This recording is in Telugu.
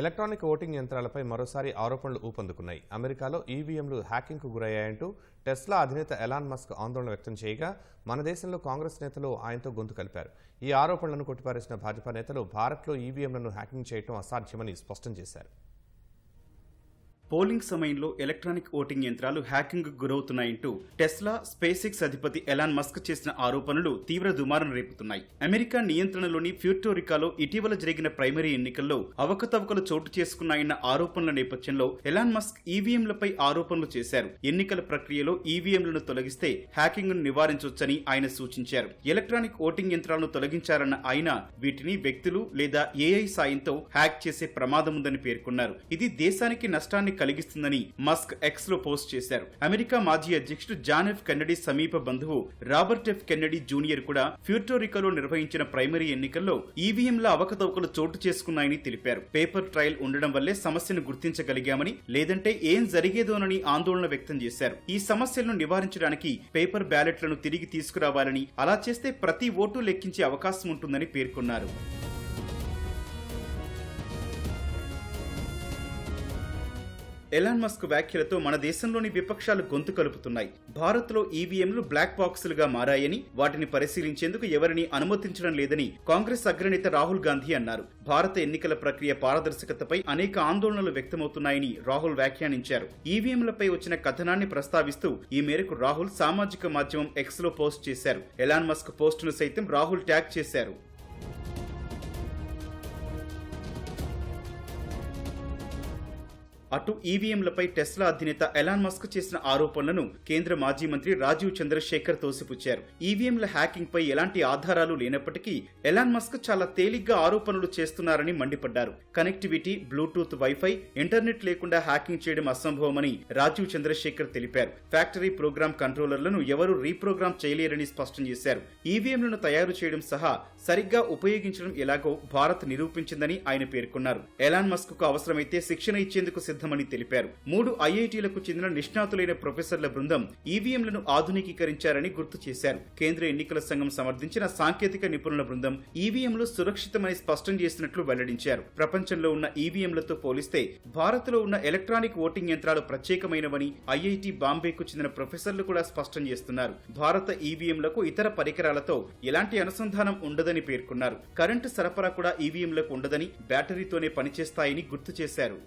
ఎలక్ట్రానిక్ ఓటింగ్ యంత్రాలపై మరోసారి ఆరోపణలు ఊపందుకున్నాయి. అమెరికాలో ఈవీఎంలు హ్యాకింగ్కు గురయ్యాయంటూ టెస్లా అధినేత ఎలాన్ మస్క్ ఆందోళన వ్యక్తం చేయగా మన దేశంలో కాంగ్రెస్ నేతలు ఆయనతో గొంతు కలిపారు. ఈ ఆరోపణలను కొట్టిపారేసిన భాజపా నేతలు భారత్లో ఈవీఎంలను హ్యాకింగ్ చేయడం అసాధ్యమని స్పష్టం చేశారు. పోలింగ్ సమయంలో ఎలక్ట్రానిక్ ఓటింగ్ యంత్రాలు హ్యాకింగ్ గురవుతున్నాయంటూ టెస్లా స్పేసిక్స్ అధిపతి ఎలాన్ మస్క్ చేసిన ఆరోపణలు తీవ్ర దుమారం రేపుతున్నాయి. అమెరికా నియంత్రణలోని ఫ్యూర్టోరికాలో ఇటీవల జరిగిన ప్రైమరీ ఎన్నికల్లో అవకతవకలు చోటు చేసుకున్నాయన్న ఆరోపణల నేపథ్యంలో ఎలాన్ మస్క్ ఈవీఎంలపై ఆరోపణలు చేశారు. ఎన్నికల ప్రక్రియలో ఈవీఎంలను తొలగిస్తే హ్యాకింగ్ను నివారించవచ్చని ఆయన సూచించారు. ఎలక్ట్రానిక్ ఓటింగ్ యంత్రాలను తొలగించారన్న ఆయన వీటిని వ్యక్తులు లేదా ఏఐ సాయంతో హ్యాక్ చేసే ప్రమాదం ఉందని పేర్కొన్నారు. ఇది దేశానికి నష్టాన్ని కలిగిస్తుందని మస్క్ ఎక్స్లో పోస్ట్ చేశారు. అమెరికా మాజీ అధ్యక్షుడు జాన్ ఎఫ్ కెన్నడీ సమీప బంధువు రాబర్ట్ ఎఫ్ కెన్నడీ జూనియర్ కూడా ఫ్యూర్టోరికోలో నిర్వహించిన ప్రైమరీ ఎన్నికల్లో ఈవీఎంల అవకతవకలు చోటు చేసుకున్నాయని తెలిపారు. పేపర్ ట్రయల్ ఉండడం వల్లే సమస్యను గుర్తించగలిగామని లేదంటే ఏం జరిగేదోనని ఆందోళన వ్యక్తం చేశారు. ఈ సమస్యలను నివారించడానికి పేపర్ బ్యాలెట్లను తిరిగి తీసుకురావాలని అలా చేస్తే ప్రతి ఓటు లెక్కించే అవకాశం ఉంటుందని పేర్కొన్నారు. ఎలాన్ మస్క్ వ్యాఖ్యలతో మన దేశంలోని విపక్షాలు గొంతు కలుపుతున్నాయి. భారత్లో ఈవీఎంలు బ్లాక్ బాక్సులుగా మారాయని వాటిని పరిశీలించేందుకు ఎవరిని అనుమతించడం లేదని కాంగ్రెస్ అగ్రనేత రాహుల్ గాంధీ అన్నారు. భారత ఎన్నికల ప్రక్రియ పారదర్శకతపై అనేక ఆందోళనలు వ్యక్తమవుతున్నాయని రాహుల్ వ్యాఖ్యానించారు. ఈవీఎంలపై వచ్చిన కథనాన్ని ప్రస్తావిస్తూ ఈ మేరకు రాహుల్ సామాజిక మాధ్యమం ఎక్స్లో పోస్ట్ చేశారు. ఎలాన్ మస్క్ పోస్టును సైతం రాహుల్ ట్యాగ్ చేశారు. అటు ఈవీఎంలపై టెస్లా అధినేత ఎలాన్ మస్క్ చేసిన ఆరోపణలను కేంద్ర మాజీ మంత్రి రాజీవ్ చంద్రశేఖర్ తోసిపుచ్చారు. ఈవీఎంల హ్యాకింగ్ పై ఎలాంటి ఆధారాలు లేనప్పటికీ ఎలాన్ మస్క్ చాలా తేలిగ్గా ఆరోపణలు చేస్తున్నారని మండిపడ్డారు. కనెక్టివిటీ బ్లూటూత్ వైఫై ఇంటర్నెట్ లేకుండా హ్యాకింగ్ చేయడం అసంభవమని రాజీవ్ చంద్రశేఖర్ తెలిపారు. ఫ్యాక్టరీ ప్రోగ్రామ్ కంట్రోలర్లను ఎవరూ రీప్రోగ్రామ్ చేయలేరని స్పష్టం చేశారు. ఈవీఎంలను తయారు చేయడం సహా సరిగ్గా ఉపయోగించడం ఎలాగో భారత్ నిరూపించిందని ఆయన పేర్కొన్నారు. ఎలాన్ మస్క్కు అవసరమైతే శిక్షణ ఇచ్చేందుకు సిద్ధం సిద్ధమని తెలిపారు. మూడు ఐఐటీలకు చెందిన నిష్ణాతులైన ప్రొఫెసర్ల బృందం ఈవీఎంలను ఆధునికీకరించారని గుర్తు చేశారు. కేంద్ర ఎన్నికల సంఘం సమర్థించిన సాంకేతిక నిపుణుల బృందం ఈవీఎంలు సురక్షితమని స్పష్టం చేసినట్లు వెల్లడించారు. ప్రపంచంలో ఉన్న ఈవీఎంలతో పోలిస్తే భారత్లో ఉన్న ఎలక్ట్రానిక్ ఓటింగ్ యంత్రాలు ప్రత్యేకమైనవని ఐఐటి బాంబేకు చెందిన ప్రొఫెసర్లు కూడా స్పష్టం చేస్తున్నారు. భారత ఈవీఎంలకు ఇతర పరికరాలతో ఎలాంటి అనుసంధానం ఉండదని పేర్కొన్నారు. కరెంటు సరఫరా కూడా ఈవీఎంలకు ఉండదని బ్యాటరీతోనే పనిచేస్తాయని గుర్తు చేశారు.